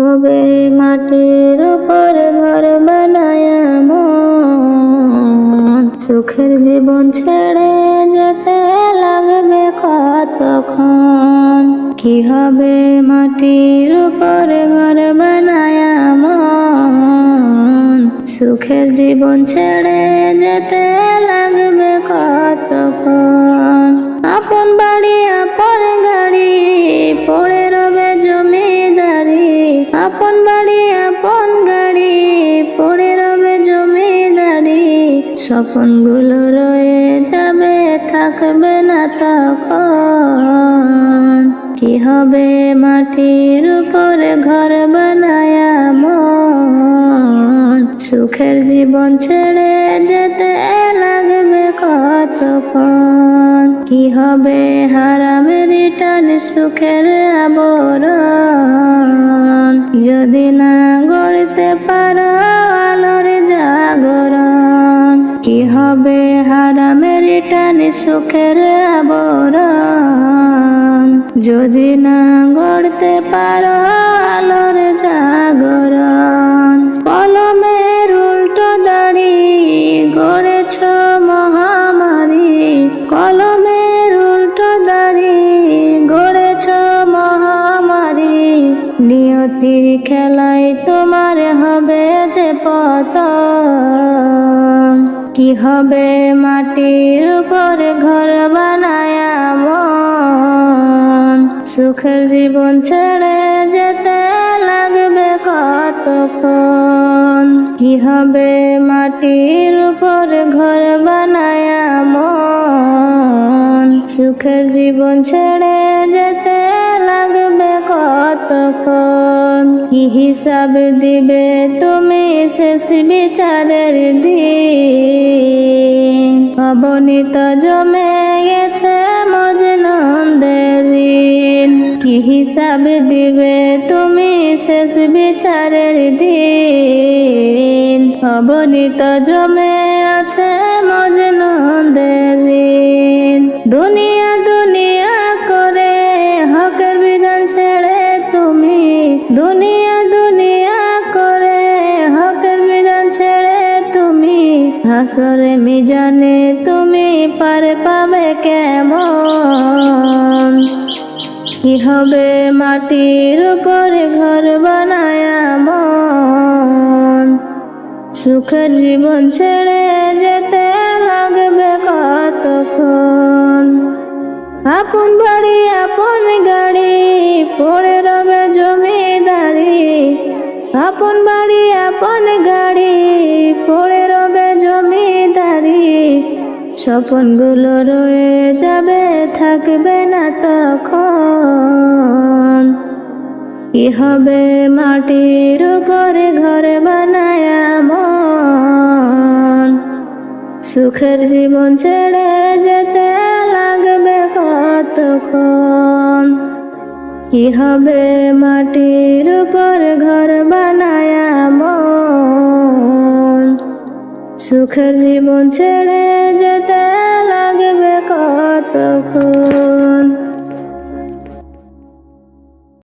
হবে মাটির উপর ঘর বানায় মন। সুখের জীবন ছেড়ে যেতে লাগবে কতক্ষণ? কি হবে মাটির উপর ঘর বানায় মন? সুখের জীবন ছেড়ে যেতে লাগবে কতক্ষণ? আপন বাড়ি, আপন আপন বাড়ি, আপন গাড়ি, পড়ে রবে জমিদারি। স্বপনগুলো রয়ে যাবে, থাকবে না তখন। কি হবে মাটির উপরে ঘর বানায় মন? সুখের জীবন ছেড়ে যেতে লাগবে কতক্ষণ? কি হবে হারামের রিটার্ন সুখের আবরণ। যদি না গড়তে পারো আলোর জাগরণ, কি হবে হারামের রিটার্ন সুখের আবরণ? যদি না গড়তে পারো আলোর জাগরণ নিয়তির খেলায় তোমার হবে যে পতন। কি হবে মাটির উপরে ঘর বানায় সুখের জীবন ছেড়ে যেতে লাগবে কতক্ষণ? কি হবে মাটির উপরে ঘর বানায় সুখের জীবন ছেড়ে যেতে লাগবে কতক্ষণ? কি হিসাব দিবে তুমি শেষ বিচারের দিন? অবনীত জমে গেছে মজনন্দের কি হিসাব দিবে তুমি শেষ বিচারের দিন? অবনীত জমে আছে মজনন্দের দুনিয়া দুনিয়া হাসরে মিজানে তুমি পার পাবে কেমন? কি হবে মাটির উপরে ঘর বানায় মন সুখের জীবন ছেড়ে যেতে লাগবে কতক্ষণ? আপন বাড়ি, আপন গাড়ি, পড়ে রবে জমিদারি। আপন বাড়ি, আপন গাড়ি, পড়ে রবে স্বপনগুলো রয়ে যাবে, থাকবে না তখন। কি হবে মাটির উপরে ঘর বানায় মন? সুখের জীবন ছেড়ে যেতে লাগবে কতক্ষণ? কি হবে মাটির উপর সুখের জীবন ছেড়ে যেতে লাগবে কতক্ষণ?